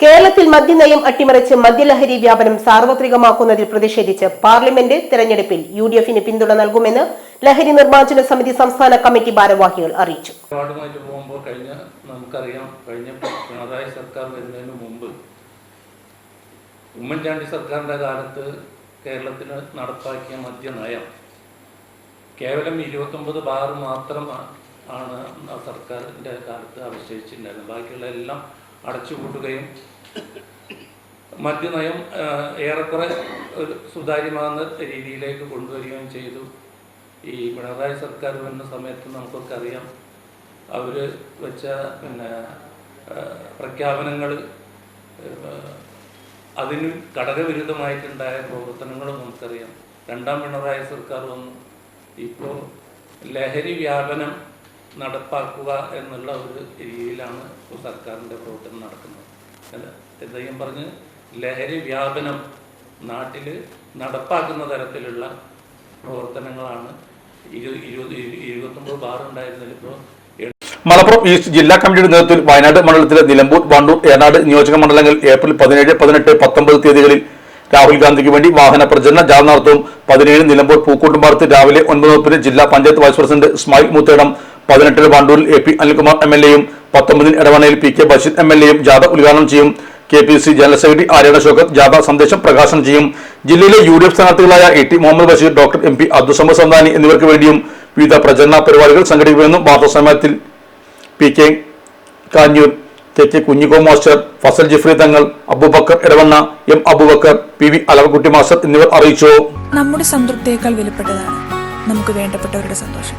കേരളത്തിൽ മദ്യനയം അട്ടിമറിച്ച് മദ്യലഹരി വ്യാപനം സാർവത്രികമാക്കുന്നതിൽ പ്രതിഷേധിച്ച് പാർലമെന്റ് തെരഞ്ഞെടുപ്പിൽ യു ഡി എഫിന് പിന്തുണ നൽകുമെന്ന് ലഹരി നിർമ്മാർജന സമിതി സംസ്ഥാന കമ്മിറ്റി ഭാരവാഹികൾ അറിയിച്ചു. കഴിഞ്ഞ നമുക്കറിയാം കഴിഞ്ഞ പിണറായി സർക്കാർ വരുന്നതിന് മുമ്പ് ഉമ്മൻചാണ്ടി സർക്കാരിന്റെ കാലത്ത് കേരളത്തിൽ നടപ്പാക്കിയ മദ്യനയം കേവലം ഇരുപത്തൊമ്പത് ബാർ മാത്രമാണ് ആ സർക്കാരിന്റെ കാലത്ത് അവശേഷിച്ചിട്ടുണ്ടായിരുന്നത് ബാക്കിയുള്ള എല്ലാം അടച്ചുപൂട്ടുകയും മദ്യനയം ഏറെക്കുറെ സുതാര്യമാകുന്ന രീതിയിലേക്ക് കൊണ്ടുവരികയും ചെയ്തു. ഈ പിണറായി സർക്കാർ വരുന്ന സമയത്ത് നമുക്കൊക്കെ അറിയാം അവർ വെച്ച പിന്നെ പ്രഖ്യാപനങ്ങൾ അതിന് ഘടകവിരുദ്ധമായിട്ടുണ്ടായ പ്രവർത്തനങ്ങളും നമുക്കറിയാം. രണ്ടാം പിണറായി സർക്കാർ വന്നു. ഇപ്പോൾ ലഹരി വ്യാപനം നടപ്പാക്കുക എന്നുള്ള ഒരു രീതിയിലാണ് ഇപ്പോൾ സർക്കാരിന്റെ പ്രവർത്തനം നടക്കുന്നത്. എന്തെങ്കിലും പറഞ്ഞ് ലഹരി വ്യാപനം നാട്ടിൽ നടപ്പാക്കുന്ന തരത്തിലുള്ള പ്രവർത്തനങ്ങളാണ് ഇരു ഇരുപത് ഇരു- ഇരുപത്തൊമ്പത് ബാറുണ്ടായിരുന്നതിൽ ഇപ്പോൾ മലപ്പുറം ഈസ്റ്റ് ജില്ലാ കമ്മിറ്റിയുടെ നേതൃത്വത്തിൽ വയനാട് മണ്ഡലത്തിലെ നിലമ്പൂർ വണ്ടൂർ ഏനാട് നിയോജക മണ്ഡലങ്ങൾ ഏപ്രിൽ പതിനേഴ് പതിനെട്ട് പത്തൊമ്പത് തീയതികളിൽ രാഹുൽ ഗാന്ധിക്ക് വേണ്ടി വാഹന പ്രചരണ ജാഥ നടത്തും. പതിനേഴ് നിലമ്പൂർ പൂക്കൂട്ടുംപാടത്ത് രാവിലെ ഒൻപത് മുപ്പതിന് ജില്ലാ panchayat vice president smile Moothedam പതിനെട്ടിന് വണ്ടൂരിൽ A P Anilkumar M L എയും പത്തൊമ്പതിൽ ഇടവണയിൽ P K Basheer M L എയും ജാഥ ഉദ്ഘാടനം ചെയ്യും. K P C general secretary Aryadan Shoukath ജാഥ സന്ദേശം പ്രകാശനം ചെയ്യും. ജില്ലയിലെ U D F സ്ഥാനാർത്ഥികളായ A T Muhammad Basheer doctor M P Abdussamad Samadani എന്നിവർക്ക് വേണ്ടിയും വിവിധ പ്രചരണ പരിപാടികൾ സംഘടിപ്പിക്കുമെന്നും വാർത്താസമ്മേളനത്തിൽ പി കെ കാഞ്ഞൂർ K K കുഞ്ഞിക്കോ master Fazal Jifri Thangal Abubakar Edavanna M Abubakar P V Alavakutty master എന്നിവർ അറിയിച്ചു. നമ്മുടെ സംതൃപ്തിയേക്കാൾ വിലപ്പെട്ടതാണ് നമുക്ക് വേണ്ടപ്പെട്ടവരുടെ സന്തോഷം.